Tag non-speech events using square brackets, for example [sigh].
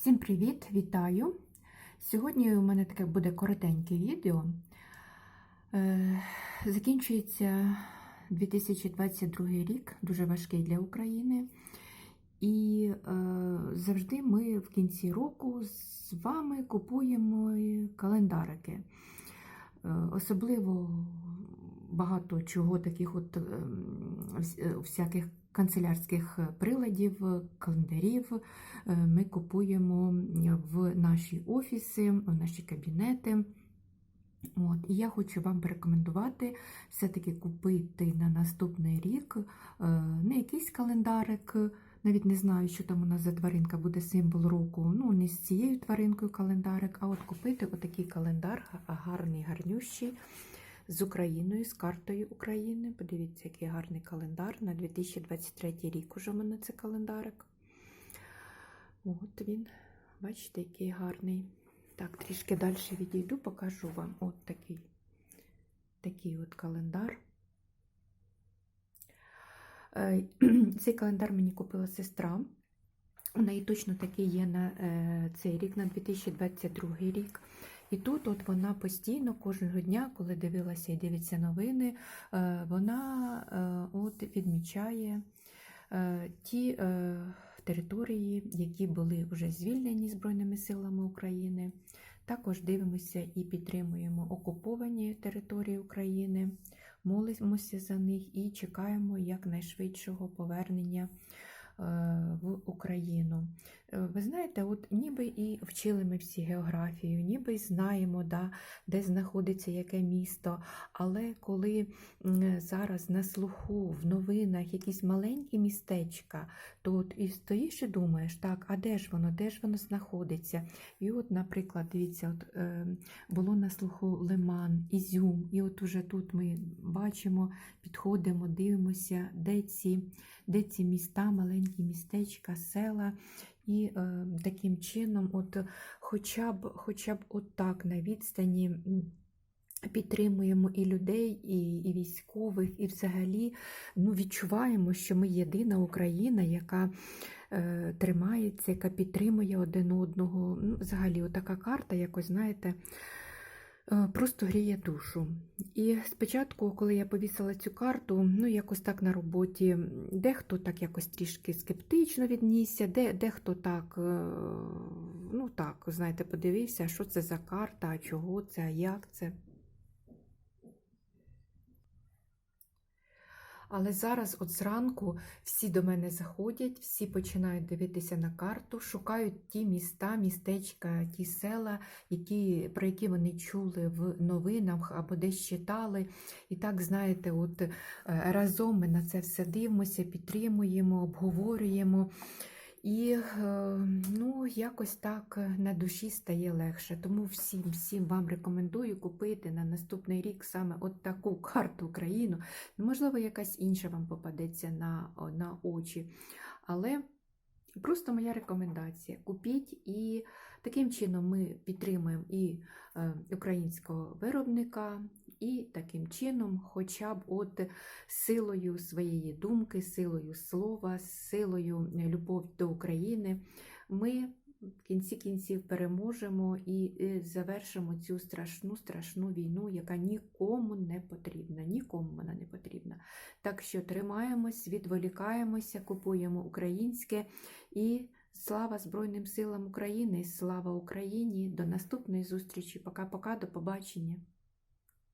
Всім привіт! Вітаю! Сьогодні у мене таке буде коротеньке відео. Е, Закінчується 2022 рік, дуже важкий для України. І е, завжди ми в кінці року з вами купуємо календарики. Е, Особливо багато чого таких от ем, е, всяких канцелярських приладів, календарів е, ми купуємо в наші офіси, в наші кабінети. От, і я хочу вам порекомендувати все-таки купити на наступний рік е, не якийсь календарик, навіть не знаю, що там у нас за тваринка буде символ року. Ну, не з цією тваринкою календарик, а от купити отакий календар, гарний, гарнющий, з Україною, з картою України. Подивіться, який гарний календар. На 2023 рік уже в мене це календарик. От він, бачите, який гарний. Так, трішки далі відійду, покажу вам от такий, такий от календар. Е, [clears throat] Цей календар мені купила сестра. У неї точно такий є на е, цей рік, на 2022 рік. І тут от вона постійно кожного дня, коли дивилася і дивиться новини, е, вона е, от відмічає е, ті території, які були вже звільнені Збройними силами України. Також дивимося і підтримуємо окуповані території України, молимося за них і чекаємо якнайшвидшого повернення в Україну. Е, Ви знаєте, от ніби і вчили ми всі географію, ніби й знаємо, да, де знаходиться яке місто. Але коли зараз на слуху в новинах якісь маленькі містечка, то от і стоїш і думаєш, так, а де ж воно, де ж воно знаходиться? І от, наприклад, дивіться, от, е, було на слуху Лиман, Ізюм, і от уже тут ми бачимо, підходимо, дивимося, де ці, де ці міста, маленькі містечка, села. І е, таким чином, от хоча б, хоча б от так на відстані підтримуємо і людей, і, і військових, і взагалі ну, відчуваємо, що ми єдина Україна, яка е, тримається, яка підтримує один одного. Ну, взагалі, отака карта, якось, знаєте, просто гріє душу. І спочатку, коли я повісила цю карту, ну якось так на роботі, дехто так якось трішки скептично віднісся, де, дехто так, е, ну так, знаєте, подивився, що це за карта, чого це, як це. Але зараз, от зранку, всі до мене заходять, всі починають дивитися на карту, шукають ті міста, містечка, ті села, які, про які вони чули в новинах або десь читали. І так, знаєте, от е, разом ми на це все дивимося, підтримуємо, обговорюємо. І е, ну, якось так на душі стає легше. Тому всім всім вам рекомендую купити на наступний рік саме от таку карту Україну. Можливо, якась інша вам попадеться на, на очі. Але просто моя рекомендація: купіть і таким чином ми підтримуємо і е, українського виробника, і таким чином, хоча б от силою своєї думки, силою слова, силою любов до України, ми в кінці кінців переможемо і е, завершимо цю страшну страшну війну, яка нікому не потрібна. Нікому вона не потрібна. Так що тримаємось, відволікаємося, купуємо українське і слава Збройним силам України! Слава Україні! До наступної зустрічі! Пока-пока, до побачення!